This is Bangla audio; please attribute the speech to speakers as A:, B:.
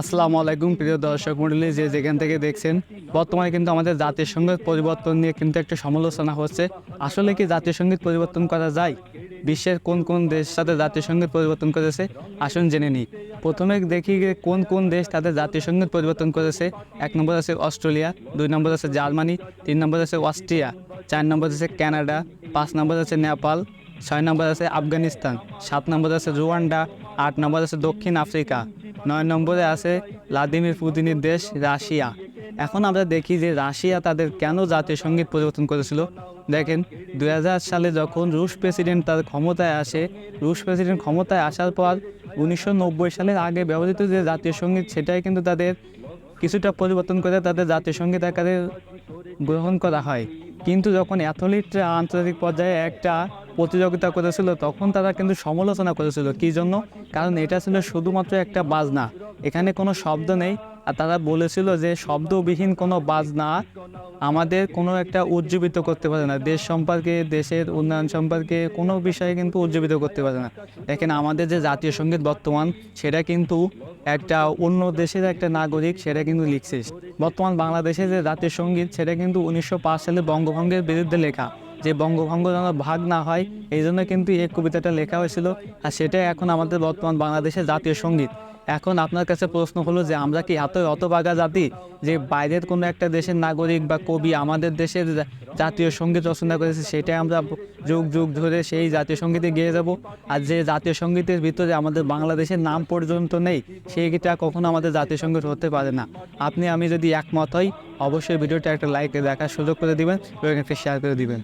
A: আসসালামু আলাইকুম, প্রিয় দর্শক মন্ডলী যে যেখান থেকে দেখছেন, বর্তমানে কিন্তু আমাদের জাতীয় সংগীত পরিবর্তন নিয়ে কিন্তু একটা সমালোচনা হচ্ছে। আসলে কি জাতীয় সংগীত পরিবর্তন করা যায়? বিশ্বের কোন কোন দেশ সাথে জাতীয় সংগীত পরিবর্তন করেছে? আসুন জেনে নিই। প্রথমে দেখি কোন কোন দেশ তাদের জাতীয় সংগীত পরিবর্তন করেছে। এক নম্বর আছে অস্ট্রেলিয়া, দুই নম্বর আছে জার্মানি, তিন নম্বর আছে অস্ট্রিয়া, চার নম্বর আছে কানাডা, পাঁচ নম্বর আছে নেপাল, ছয় নম্বর আছে আফগানিস্তান, সাত নম্বর আছে রুয়ান্ডা, আট নম্বর আছে দক্ষিণ আফ্রিকা। নয় নম্বরে আছে ভ্লাদিমির পুতিনের দেশ রাশিয়া। এখন আমরা দেখি যে রাশিয়া তাদের কেন জাতীয় সংগীত পরিবর্তন করেছিল। দেখেন দু হাজার সালে যখন রুশ প্রেসিডেন্ট তার ক্ষমতায় আসে, রুশ প্রেসিডেন্ট ক্ষমতায় আসার পর উনিশশো নব্বই সালের আগে ব্যবহৃত যে জাতীয় সংগীত, সেটাই কিন্তু তাদের কিছুটা পরিবর্তন করে তাদের জাতীয় সংগীত আকারে গ্রহণ করা হয়। কিন্তু যখন অ্যাথলিটরা আন্তর্জাতিক পর্যায়ে একটা প্রতিযোগিতা করেছিল, তখন তারা কিন্তু সমালোচনা করেছিল। কী জন্য? কারণ এটা ছিল শুধুমাত্র একটা বাজনা। এখানে কোনো শব্দ নেই। আর তারা বলেছিল যে শব্দবিহীন কোনো বাজনা আমাদের কোনো একটা উজ্জীবিত করতে পারে না। দেশ সম্পর্কে, দেশের উন্নয়ন সম্পর্কে কোনো বিষয়ে কিন্তু উজ্জীবিত করতে পারে না। দেখেন আমাদের যে জাতীয় সংগীত বর্তমান, সেটা কিন্তু একটা অন্য দেশের একটা নাগরিক, সেটা কিন্তু লিখছে। বর্তমান বাংলাদেশের যে জাতীয় সংগীত, সেটা কিন্তু উনিশশো পাঁচ সালে বঙ্গভঙ্গের বিরুদ্ধে লেখা। যে বঙ্গভঙ্গ যেন ভাগ না হয় এই জন্য কিন্তু এই কবিতাটা লেখা হয়েছিল। আর সেটাই এখন আমাদের বর্তমান বাংলাদেশের জাতীয় সংগীত। এখন আপনার কাছে প্রশ্ন হলো যে আমরা কি এত অতবাগা জাতি যে বাইরের কোনো একটা দেশের নাগরিক বা কবি আমাদের দেশের জাতীয় সংগীত রচনা করেছে, সেটাই আমরা যুগ যুগ ধরে সেই জাতীয় সঙ্গীতে গিয়ে যাব। আর যে জাতীয় সঙ্গীতের ভিতরে আমাদের বাংলাদেশের নাম পর্যন্ত নেই সেইটা কখনো আমাদের জাতীয় সংগীত হতে পারে না। আপনি, আমি যদি একমত হই, অবশ্যই ভিডিওটা একটা লাইক দেখার সুযোগ করে দিবেন এবং একটা শেয়ার করে দিবেন।